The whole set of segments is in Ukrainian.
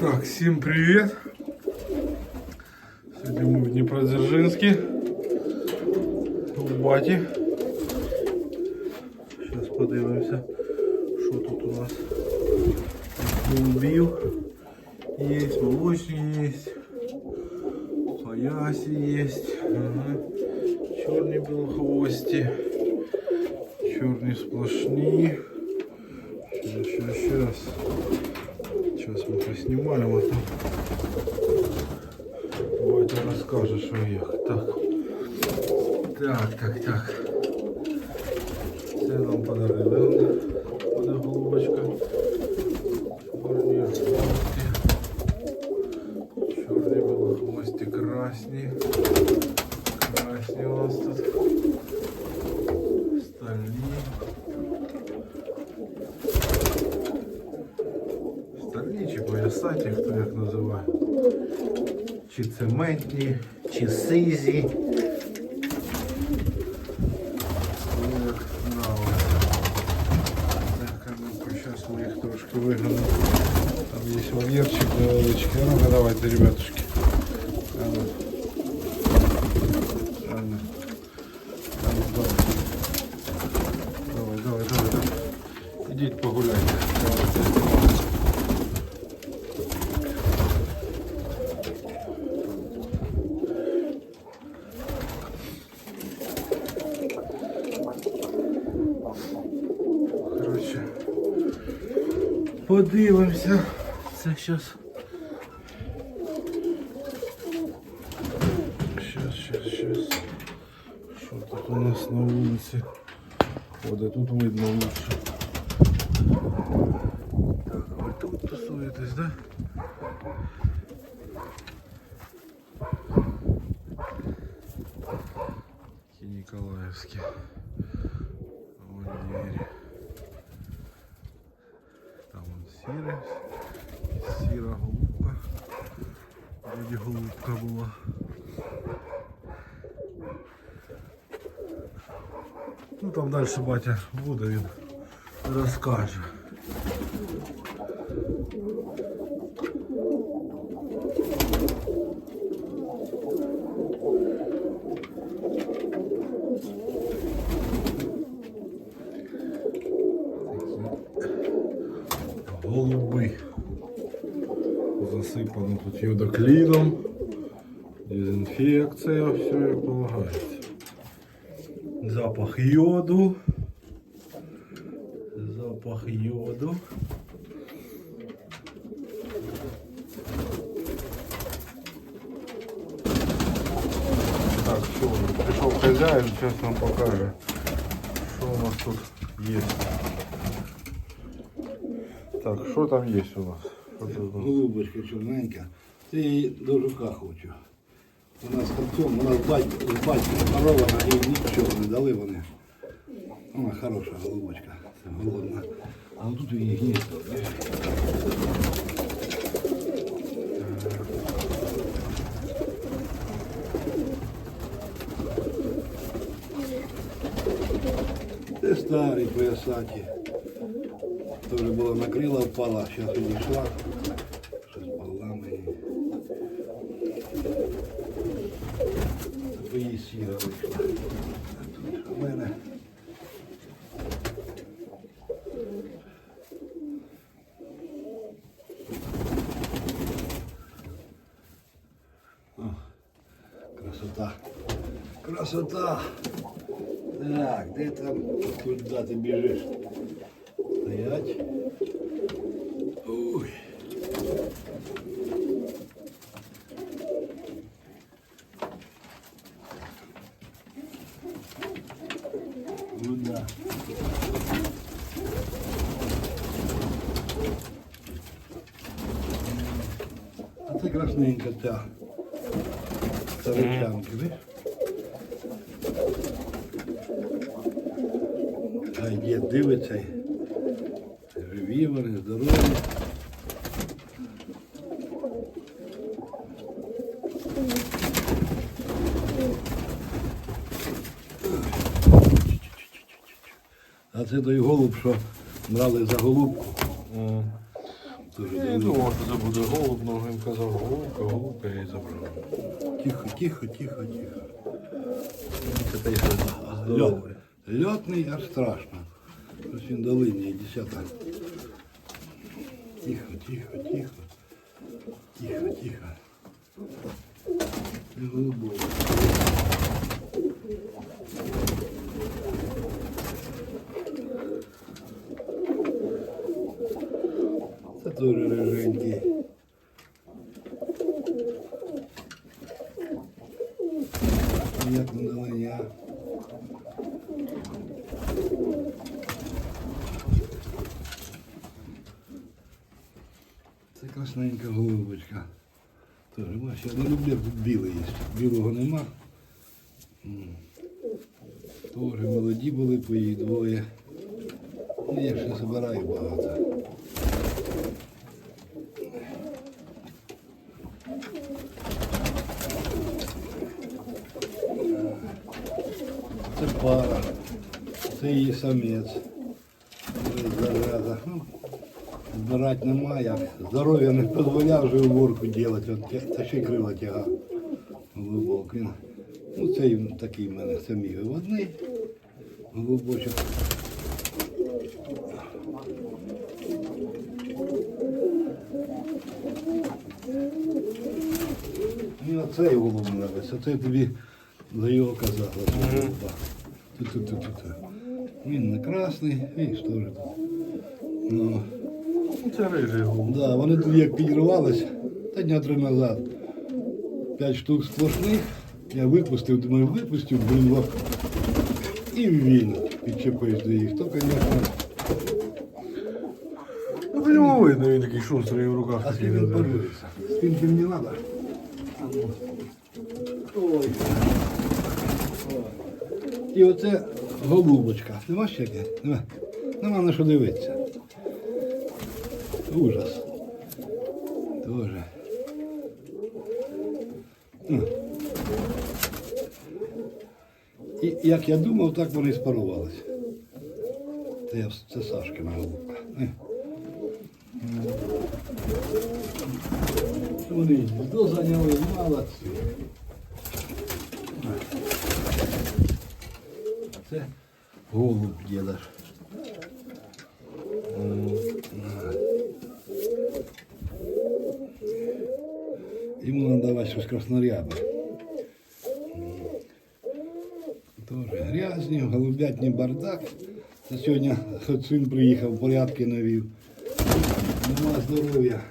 Так, всім привіт! Сьогодні ми в Дніпродзержинську. У баті. Зараз подивимося, що тут у нас. Голубів. Є, молочні є. Паясі є. Ага. Чорні білохвості. Чорні сплошні. Сейчас, сейчас, сейчас. Сейчас мы поснимаем, а то Батя расскажет, что як. Так. Так, так, так. Це нам подарили. Буде голубочка. Чорні жовті. Чорні білохвості красні. Красні Чи хто як називає. Чи цементні, чи сизі. Ну, як нравиться. Так, а ну-ка, зараз ми їх трошки вигнемо. Там є вольєрчик невеличкий. А ну-ка, давайте, ребятушки. А ну. А ну. А ну, давай. Давай, давай, давай, давай. Ідіть погуляйте. Давайте. Коротше, подивимося. Це щас. Щас, щас, щас. Що тут у нас на вулиці? Ходить, тут видно лучше. Так, ви тут тусуєтесь, да? Такі Ніколаївські. вольєрі. Там он сіра, голубка. Вроді голубка була. Ну там далі батя буде, він розкаже. Голуби. Засипано тут йодокліном. Дезінфекція, все як полагається. Запах йоду. Запах йоду. Так, все, пришел хозяин, сейчас нам покажет, что у нас тут есть. Так, що там є у нас? Що? Голубочка чорненька. Це я її до жука хочу. У нас концом, у нас батько, з батьком і нічого не дали вони. Вона хороша голубочка, голодна. А тут у її гніздо. Це старий поясаті. Тоже була накрила, впала, зараз відійшла. Щось пала мені. Бо її сіра вийшла. У мене. О, красота. Красота. Так, де там? Куди ти біжиш? Стоять. Ой. Ну да. Це красненька ця. Царичанки, видиш? А є дивиться. Живі вони, здорові. А це той голуб, що брали за голубку. Тоже Я дали. думав, що це буде голуб, но він казав голубка, голубка, я і забрав. Тихо, тихо, тихо, тихо. Це те, що Льот. здоровий. Льотний аж страшно. Ось він долині, десята. Тихо, тихо, тихо. Тихо, тихо. Не Теж риженький. Як долині. Це красненька голубочка. Тоже, бачиш, я не люблю, білий. Білого нема. Тоже молоді були по її двоє. Ну, я ще збираю багато. Це пара. Це її самець. Зараза. Ну, збирати немає. Здоров'я не дозволяв вже уборку робити. От та ще й крила тягав глибоко. Він- Ну, це такий в мене, мій виводний. Глибочок. І оцей голуб нравиться. Це я тобі за його казав. Він не красний, він ж теж тут. Ну, Це рижий голуб. Да, вони тут як підірвались, та дня три назад. П'ять штук сплошних. Я випустив, думаю, випустив, блін. І він підчепився до їх. То, звісно, Ну, по ньому видно, він такий шустрий в руках. а ким він не порвався? Спинки мені треба. І оце голубочка. Нема ще яке? Нема. Нема на що дивитися. Ужас. Ну. І як я думав, так вони і спарувалися. Це, я, це Сашкина голубка. Е. Вони гніздо зайняли, молодці. Це голуб діда. ж. Йому треба давати щось краснорябе. Тоже грязні, голубятні бардак. Та сьогодні хоч син приїхав, порядки навів. Нема здоров'я.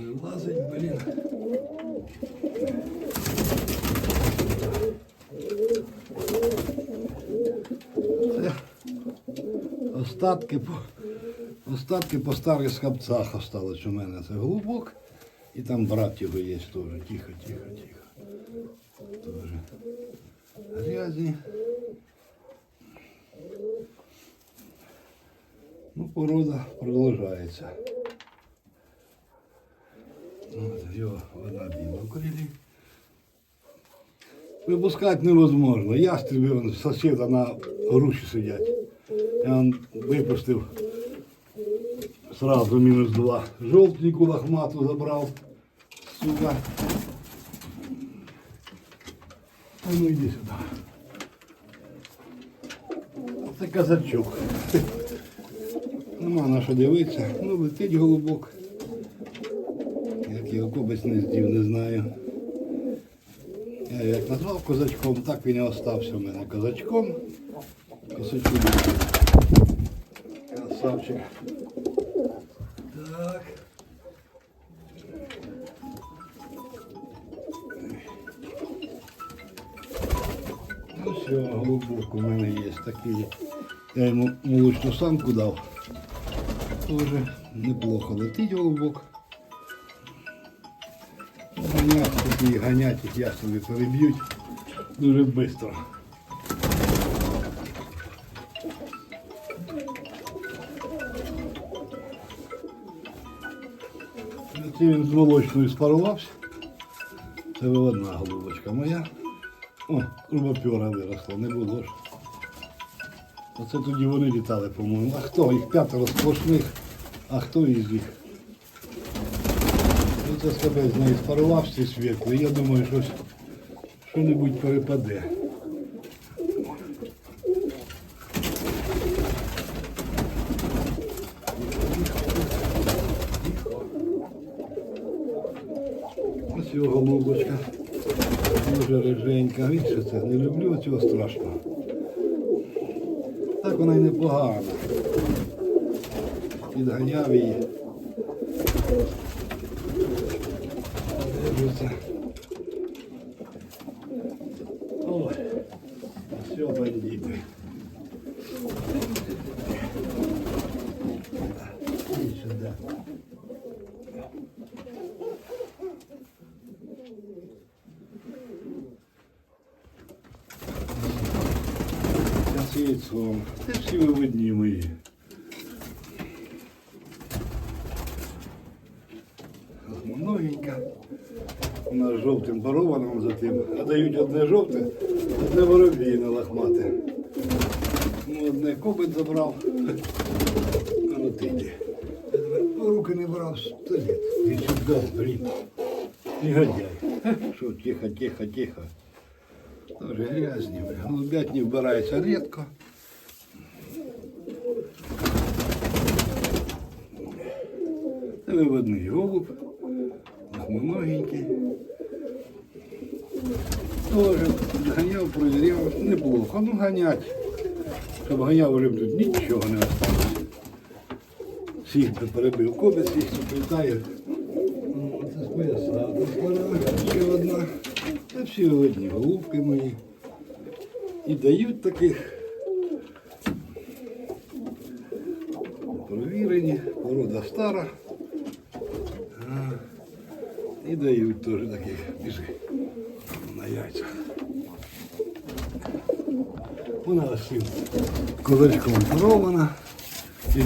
Ой, Лазить, блін. Остатки по, остатки по старих скапцах осталось у мене. Це голубок. І там брат його є теж. Тихо, тихо, тихо. Тоже. Грязні. Ну, порода продовжується. От, його вода біла в крилі. Випускати невозможно. Ястребі вон, сусіда на груші сидять. Я он випустив сразу мінус два. Жовтніку лохмату забрав. Сука. А ну йди сюди. Це казачок. Нема на що дивитися. Ну, летить голубок. Як його кобець не здів, не знаю. Я як назвав козачком, так він і остався в мене козачком. Косачку. Красавчик. Так. Ну все, голубок у мене є такий. Я йому молочну самку дав. Тоже неплохо летить голубок. Ганять такі, ганять їх яснові переб'ють дуже швидко. Це він з молочною спарувався. Це виводна голубочка моя. О, трубопера виросла, не було ж. Оце тоді вони літали, по-моєму. А хто? Їх п'ятеро сплошних, а хто із них? Це скабець з неї спарував всі світло. Я думаю, щось що-небудь перепаде. Ось його голубочка. Дуже риженька. Він що це? Не люблю цього страшного. Так вона й непогана. Підганяв її. Дивіться. Ой, все бандити. дають одне жовте, одне воробійне лохмате. Ну, одне копить забрав. А ну ти йди. Я тебе в руки не брав сто літ. І сюди, блін. Негодяй. Що, тихо, тихо, тихо. Тоже грязні. бля. Голубятні вбираються рідко. Це виводний голуб. Лохмоногенький. Тоже ганяв, провіряв, неплохо. Ну ганять. Щоб ганяв вже тут нічого не осталось. Всіх би перебив кобець, всіх суплітає. Ну, Це пора, ще одна. Це всі одні голубки мої. І дають таких провірені, порода стара. І дають теж таких, біжи на яйця. Вона ось цим козачком порована. І не.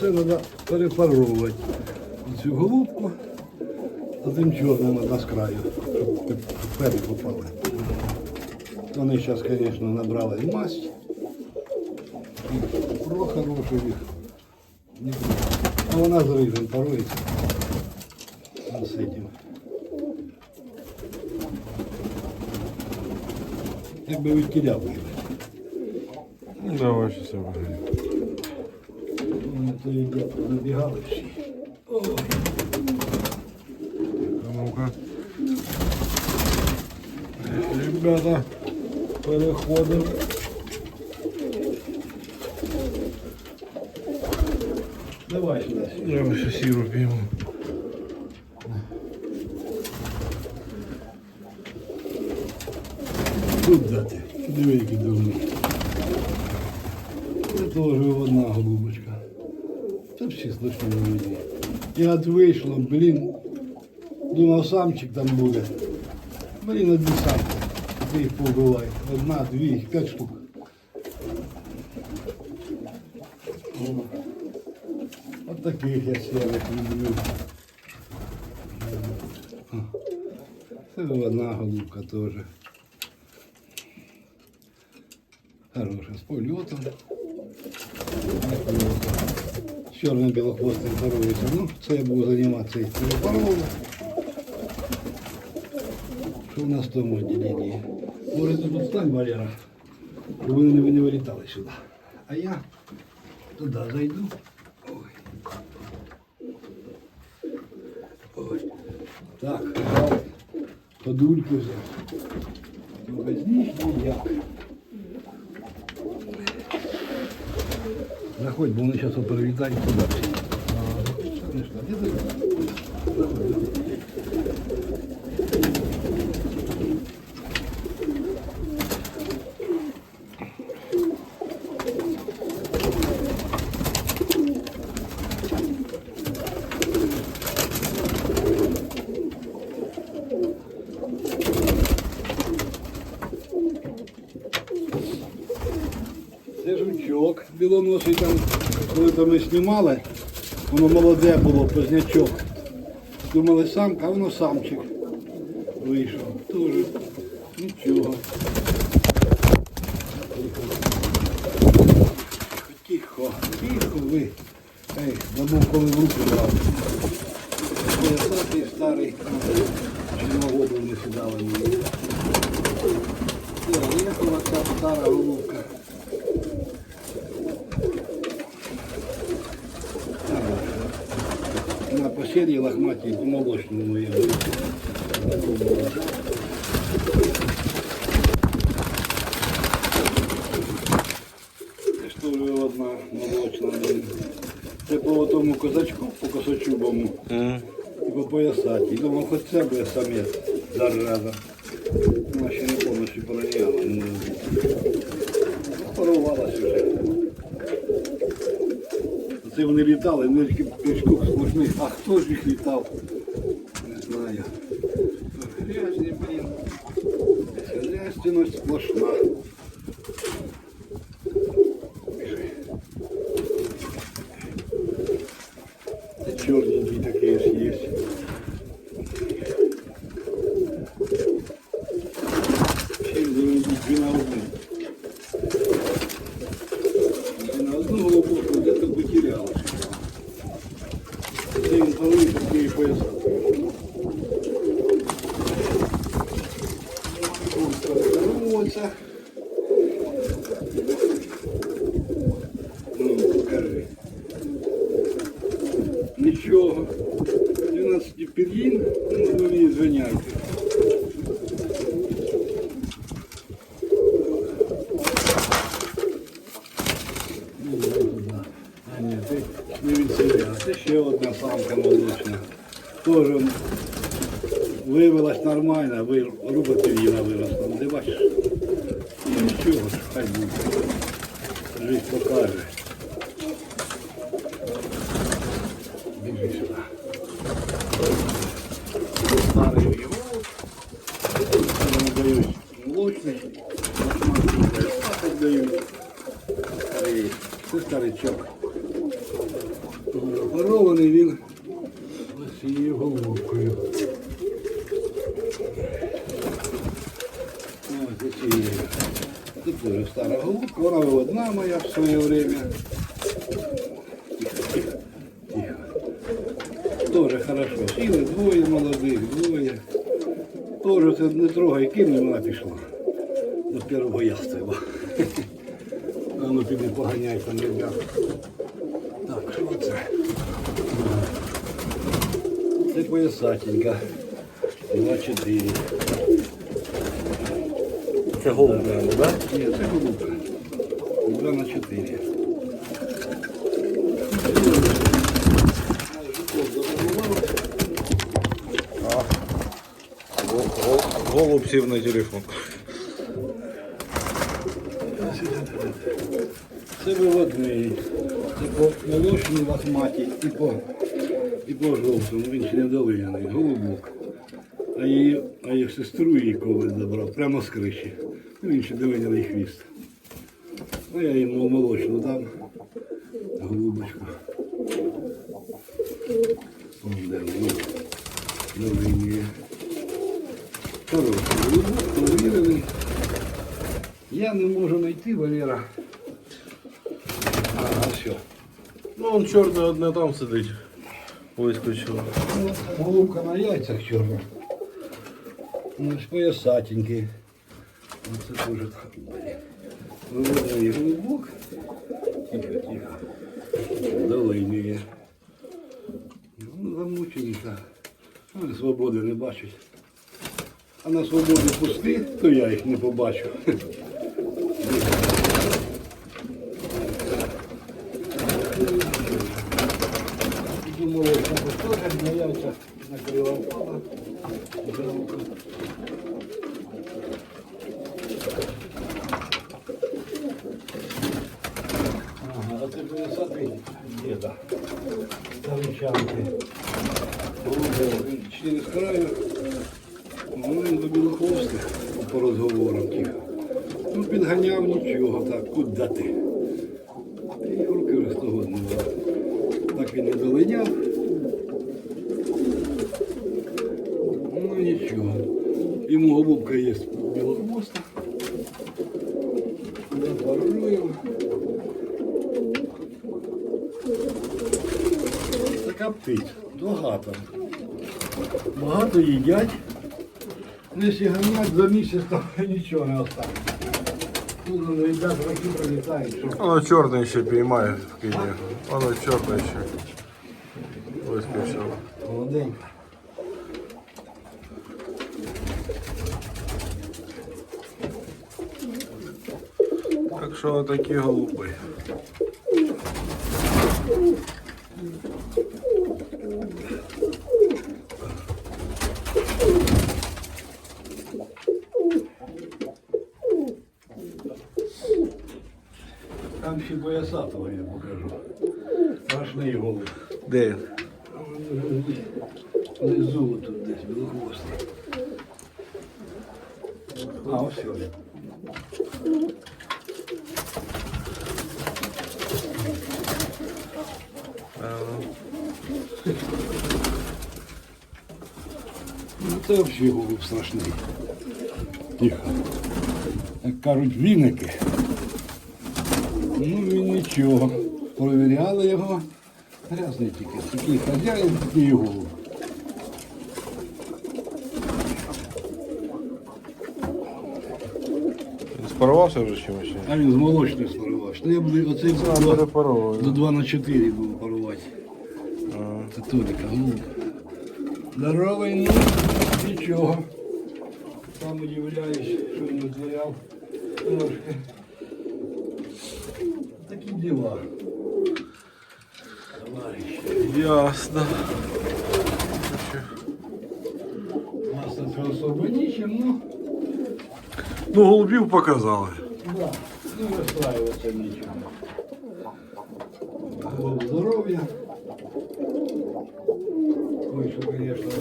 Це треба перепаровувати цю голубку тим чорним одна з краю, щоб перші попали. Вони зараз, звісно, набрали масть. І Про хорошу їх. Не. А вона з рижем парується. З этим. Якби від кіля вийшли. Давай я выгоню. Вони то набігали всі. Ребята, переходим. Давай сюди. Я еще сироп ему. Тут дати. Диви, які дурні. Це теж одна голубочка. Це всі слышно видні. І от вийшло, блін. Думав, самчик там буде. Блін, одні самки. Ти їх побивай. Одна, дві, їх п'ять штук. О. От таких я сірих люблю. О. Це одна голубка теж. Хороша, з польотом. З чорним білохвостим парується. Ну, це я буду займатися і перепаровом. Що в нас в тому відділенні? Ти тут стань, Валера, щоб вони не, вилітали сюди. А я туди зайду. Ой. Ой. Так. Подульку взяв. Ну, без них ніяк. Заходь, бо вони зараз перелітають туди. Конечно, де коли ми знімали, Воно молоде було, познячок. Думали самка, а воно самчик. Вийшов. Тоже нічого. Тихо, тихо ви. Ей, давно коли в руки брав. Поясатий старий, чи на воду не сідали мені. Є ця стара голубка. На посерье по молочному я Це ж теж одна молочна. Це по тому козачку, по косочубому. І по поясаті. Думав, хоч це буде самець зараза. Вона ще не повністю проняла. Ну, Порвалась вже. Це вони літали, ну такі пішкок сплошних. А хто ж їх літав? Не знаю. Грязні, блін. Хазяйственность сплошна. Біжи. Це чорненький такий ось є. Чим заведуть дві на одну. Дві на одну голову где-то потерялась. Це він повинен такий поясати. Здороваться. Ну, покажи. Нічого. 12 пір'їн, ну, ви мені звиняйте. Ну, ладно. А ні, це не від себе, а це ще одна самка молочна. Тоже вивелась нормально, ви, руба пір'їна виросла. Ти бачиш? Ну, нічого, хай буде. Життя покаже. Біжи сюди. Старий його. Вони дають. Пахать дають. Це старичок. Парований він цією головкою. Ось ось цією. Тут дуже стара голубка, вона виводна моя в своє время. Тоже хорошо. Сіли двоє молодих, двоє. Тоже це не трогай, кинув, вона пішла. До першого ястреба. А ну піди поганяй там, ребят. Так, що це? Це поясатенька. 2-4. Це голуб, мабуть, да? Ні, це голубка. 2 на 4. Голуб сів на телефон. Це виводний. Це по молочній лохматі і по, і по жовтому. Він ще не долиняний. Голубок. А її, а її сестру її коваль забрав прямо з криші. Ну, Він ще долиняний хвіст. Ну я йому молочну дам. Голубочку. Вон де воно. Долинює. Я не можу знайти, Валера. Ага, все. Ну, он чорне одне там сидить. Вискочило. Ну, голубка на яйцях чорна. Ну, з поясатенький. Ну, це теж виводний голубок. Тихо, тихо. Долинює. Ну, замученіка. Ну, Свободи не бачить. А на свободі пусти, то я їх не побачу. Думали, що поставить на яйцях накрила впала. Жалко. Ага, а це пересадки діда. Старичанки. Голубе, чотири краю. Вони до білохвостих по розговорам тихо. Ну, підганяв нічого, так, куди ти? І руки вже стогодні. Так він не долиняв. підняв. Ну нічого. Йому голубка є білохвоста. Запаруємо. Птиця, багато. Багато їдять. Ну, якщо ганять за місяць, то нічого не роки Воно чорний ще піймає в кині. Воно чорне ще. Вискочило. молоденька. Так що отакі голуби. Там ще поясатого я покажу. Страшний голуб. Де він? Внизу тут десь білохвостий. А, ось. Ну це взагалі голуб страшний. Тихо. Як кажуть, віники. Ну він нічого. Провіряли його. Грязний тільки. Такий хазяїн, такий голуб. Він спарувався вже чимось? чи ні? А він з молочним спарував. Ну я буду оцей А, до, перепаровую. до 2 на 4 буду парувати. Це Толіка, голуб. Здоровий, ну, нічого. Сам удивляюсь, що він витворяв. Трошки. Такі діла. Товарищ. Ясно. Власне, це особо нічим, ну, Ну, голубів показали. да, не нічим. Здоров'я. Ой, що, звісно,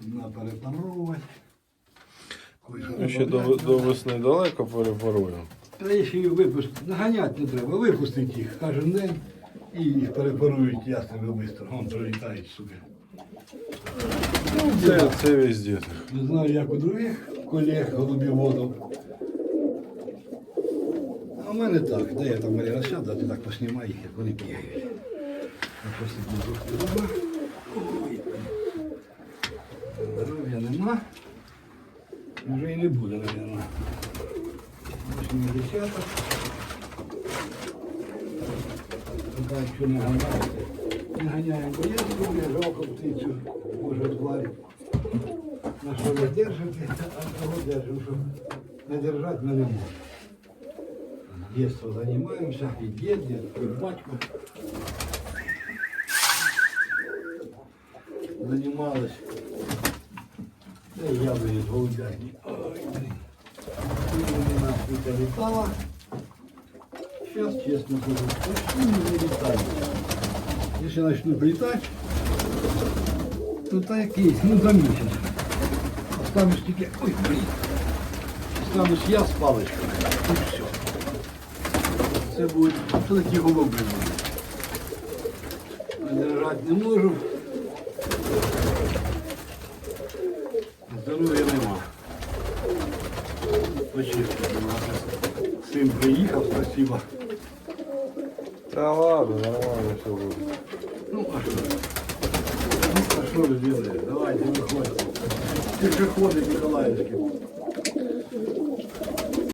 треба перепаровувати. Ой, Ну, Ще до, до весни далеко перепарую. Та якщо їх випустити, наганяти не треба, випустити їх кожен день і їх перепарують ястребы швидко. Вон прилітають сюди. Це, це везде. Не знаю, як у других колег голубіводів. А в мене так, де я там Марія розсяду, ти так поснімай їх, як вони бігають. Здоров'я нема. Вже і не буде, мабуть. Восьмий десяток. Поки якщо не ганяєте. Не ганяємо, бо я люблю жалко птицю, може тварь. На що ви держите, а кого держу, щоб не держати ми не можемо. Детство займаємося, і дід, дід, і батько. Займались. Та й я би з голубятні. Ой, блін. Сьогодні нас тут літала. Сейчас, честно скажу, почти не летаю. Если начну летать, то так есть, ну за месяц. Останусь тільки, ой, блин. Останусь я з паличкою. І все. Це буде, це голуби будуть. Держати не можу.